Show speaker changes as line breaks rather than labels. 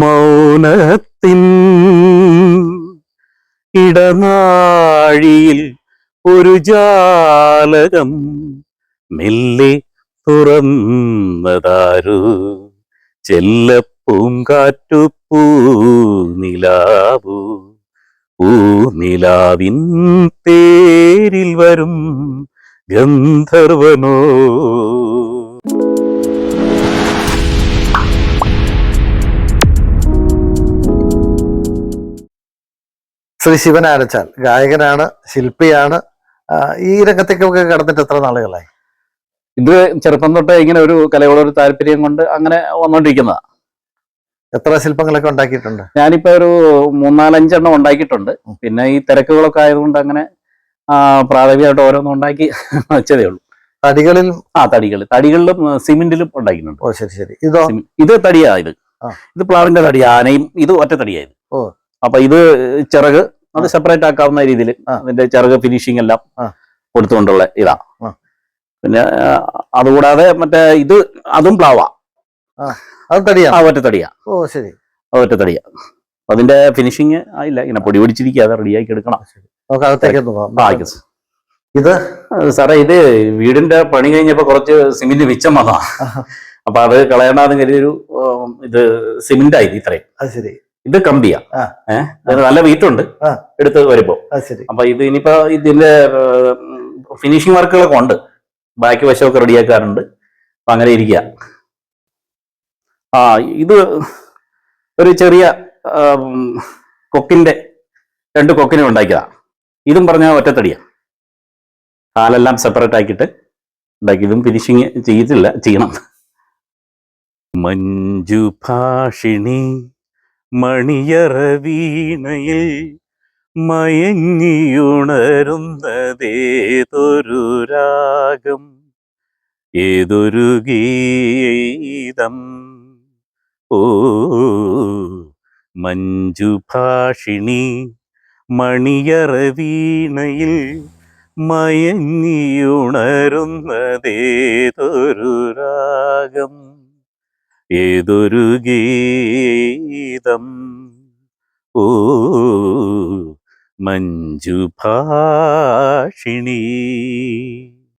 മൗനത്തിൻ ഇടനാഴിയിൽ ഒരു ജാലകം മെല്ലെ തുറന്നതാരു. ചെല്ലപ്പൂങ്കാറ്റു പൂനിലാവു പൂനിലാവിൻ തേരിൽ വരും ഗന്ധർവനോ.
ശ്രീ ശിവൻ ആരച്ചാൽ ഗായകനാണ് ശില്പിയാണ്. ഈ രംഗത്തേക്കൊക്കെ കടന്നിട്ട് എത്ര നാളുകളായി?
ഇത് ചെറുപ്പം തൊട്ടേ ഇങ്ങനെ ഒരു കലയോടൊരു താല്പര്യം കൊണ്ട് അങ്ങനെ വന്നോണ്ടിരിക്കുന്നതാ
എത്ര ശില്പങ്ങളൊക്കെ ഉണ്ടാക്കിയിട്ടുണ്ട്?
ഞാനിപ്പോ ഒരു മൂന്നാലഞ്ചെണ്ണം ഉണ്ടാക്കിയിട്ടുണ്ട്. പിന്നെ ഈ തിരക്കുകളൊക്കെ ആയതുകൊണ്ട് അങ്ങനെ പ്രാഥമികമായിട്ട് ഓരോന്നും ഉണ്ടാക്കി വെച്ചതേ ഉള്ളൂ.
തടികളിൽ?
ആ തടികൾ. തടികളിലും സിമെന്റിലും ഉണ്ടാക്കിയിട്ടുണ്ട്.
ഓ ശരി ശരി. ഇതോ?
ഇത് തടിയാ ഇത്. ഇത് പ്ലാവിന്റെ തടിയാ ആനയും ഇത് ഒറ്റ തടിയായത്
ഓ.
അപ്പൊ ഇത് ചിറക് അത് സെപ്പറേറ്റ് ആക്കാവുന്ന രീതിയിൽ അതിന്റെ ചെറുക ഫിനിഷിംഗ് എല്ലാം. കൊടുത്തുകൊണ്ടുള്ള ഇതാ. പിന്നെ അതുകൂടാതെ മറ്റേ ഇത് അതും പ്ലാവാ.
അത് തടിയാ?
ആ തടിയാ.
ഓ ശരി.
ഒറ്റത്തടിയാ തടിയാ. അതിന്റെ ഫിനിഷിങ് ആയില്ല ഇങ്ങനെ പൊടി പിടിച്ചിരിക്കാതെ റെഡി റെഡിയാക്കി എടുക്കണം.
ഇത്?
സാറേ ഇത് വീടിന്റെ പണി കഴിഞ്ഞപ്പോ കുറച്ച് സിമെന്റ് മിച്ചം വന്നതാ. അപ്പൊ അത് കളയണ്ടാന്ന് കരുതിയൊരു ഇത് സിമെന്റ് ആയി ഇത്രയും.
അത് ശരി.
ഇത് കമ്പിയാ. ഏഹ് നല്ല വീട്ടുണ്ട്
ഉണ്ട്
എടുത്ത് വരുമ്പോ. അപ്പൊ ഇത് ഇനിയിപ്പോ ഇതിന്റെ ഫിനിഷിംഗ് വർക്കുകളൊക്കെ ഉണ്ട്. ബാക്കി വശമൊക്കെ റെഡിയാക്കാറുണ്ട് അപ്പൊ അങ്ങനെ ഇരിക്കുക ആ ഇത് ഒരു ചെറിയ കൊക്കിന്റെ രണ്ട് കൊക്കിനെ ഉണ്ടാക്കിയതാ. ഇതും പറഞ്ഞ ഒറ്റത്തടിയാ. കാലെല്ലാം സെപ്പറേറ്റ് ആക്കിയിട്ട് ഉണ്ടാക്കി. ഇതും ഫിനിഷിങ് ചെയ്തില്ല ചെയ്യണം. മഞ്ജു ഭാഷിണി. മണിയറ വീണയിൽ മയങ്ങിയുണരുന്നതേതൊരു രാഗം? ഏതൊരു ഗീതം? ഓ മഞ്ജു ഭാഷിണി മണിയറ വീണയിൽ മയങ്ങിയുണരുന്നതേതൊരു രാഗം? ഏതൊരു ഗീതം? ഓ മഞ്ജു ഭാഷിണി.